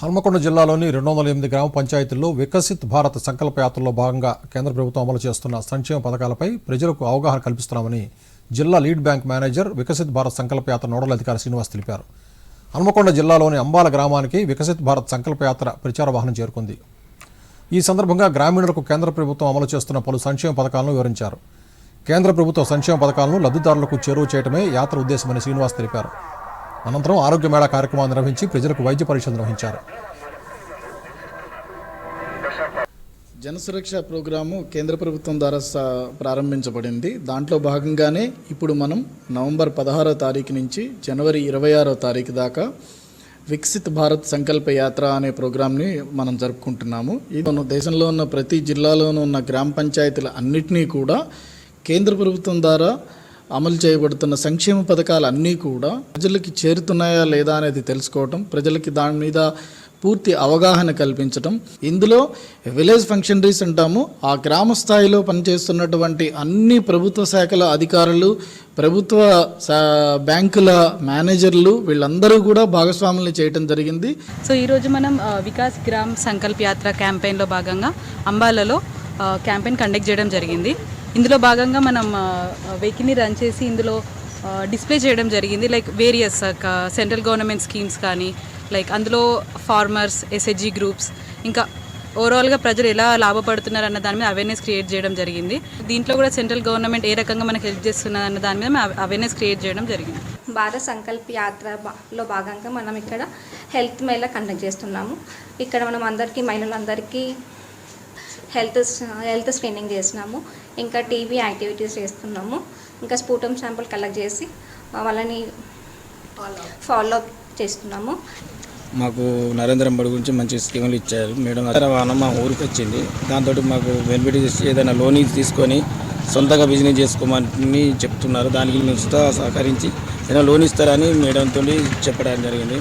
హన్మకొండ జిల్లాలోని రెండు వందల ఎనిమిది గ్రామ పంచాయతీల్లో వికసిత్ భారత్ సంకల్ప యాత్రలో భాగంగా కేంద్ర ప్రభుత్వం అమలు చేస్తున్న సంక్షేమ పథకాలపై ప్రజలకు అవగాహన కల్పిస్తున్నామని జిల్లా lead bank manager Viksit Bharat Sankalp Yatra nodal అధికారి శ్రీనివాస్ తెలిపారు. హన్మకొండ జిల్లాలోని అంబాల గ్రామానికి వికసిత్ భారత్ సంకల్ప యాత్ర ప్రచార వాహనం చేరుకుంది. ఈ సందర్భంగా గ్రామీణులకు కేంద్ర ప్రభుత్వం అమలు చేస్తున్న పలు సంక్షేమ పథకాలను వివరించారు. కేంద్ర ప్రభుత్వ సంక్షేమ పథకాలను లబ్ధిదారులకు చేరువ చేయడమే యాత్ర ఉద్దేశమని శ్రీనివాస్ తెలిపారు. అనంతరం ఆరోగ్య మేళా కార్యక్రమాన్ని నిర్వహించి ప్రజలకు వైద్య పరీక్షలు నిర్వహించారు. జనసురక్ష ప్రోగ్రాము కేంద్ర ప్రభుత్వం ద్వారా ప్రారంభించబడింది. దాంట్లో భాగంగానే ఇప్పుడు మనం నవంబర్ పదహారో తారీఖు నుంచి జనవరి ఇరవై ఆరో తారీఖు దాకా వికసిత్ భారత్ సంకల్ప యాత్ర అనే ప్రోగ్రామ్ని మనం జరుపుకుంటున్నాము. ఇది మన దేశంలో ఉన్న ప్రతి జిల్లాలోనూ ఉన్న గ్రామ పంచాయతీల అన్నిటినీ కూడా కేంద్ర ప్రభుత్వం ద్వారా అమలు చేయబడుతున్న సంక్షేమ పథకాలు అన్నీ కూడా ప్రజలకి చేరుతున్నాయా లేదా అనేది తెలుసుకోవటం ప్రజలకి దాని మీద పూర్తి అవగాహన కల్పించటం. ఇందులో విలేజ్ ఫంక్షనరీస్ అంటాము ఆ గ్రామ స్థాయిలో పనిచేస్తున్నటువంటి అన్ని ప్రభుత్వ శాఖల అధికారులు ప్రభుత్వ సా- బ్యాంకుల మేనేజర్లు వీళ్ళందరూ కూడా భాగస్వాములు చేయటం జరిగింది. సో ఈరోజు మనం వికాస్ గ్రామ్ సంకల్ప్ యాత్ర క్యాంపెయిన్లో భాగంగా అంబాలలో క్యాంపెయిన్ కండక్ట్ చేయడం జరిగింది. ఇందులో భాగంగా మనం వెహికల్ని రన్ చేసి ఇందులో డిస్ప్లే చేయడం జరిగింది. Like various central government schemes కానీ లైక్ అందులో ఫార్మర్స్ ఎస్హెచ్జి గ్రూప్స్ ఇంకా ఓవరాల్గా ప్రజలు ఎలా లాభపడుతున్నారు అన్న దాని మీద అవేర్నెస్ క్రియేట్ చేయడం జరిగింది. దీంట్లో కూడా సెంట్రల్ గవర్నమెంట్ ఏ రకంగా మనకు హెల్ప్ చేస్తున్నది అన్న దాని మీద అవేర్నెస్ క్రియేట్ చేయడం జరిగింది. భారత సంకల్ప్ యాత్రలో భాగంగా మనం ఇక్కడ హెల్త్ మేళ కండక్ట్ చేస్తున్నాము. ఇక్కడ మనం అందరికీ మహిళలందరికీ హెల్త్ హెల్త్ స్క్రీనింగ్ చేసినాము ఇంకా టీవీ యాక్టివిటీస్ చేస్తున్నాము. ఇంకా స్ఫూటం శాంపుల్ కలెక్ట్ చేసి వాళ్ళని ఫాలో అప్ చేస్తున్నాము. మాకు నరేంద్ర మోడీ గురించి మంచి స్కీములు ఇచ్చారు. మేడం రవాణా మా ఊరికి వచ్చింది. దాంతో మాకు బెనిఫిట్ చేసి ఏదైనా లోన్ తీసుకొని సొంతంగా బిజినెస్ చేసుకోమని చెప్తున్నారు. దానికి మేము సహకరించి ఏదైనా లోన్ ఇస్తారని మేడంతో చెప్పడం జరిగింది.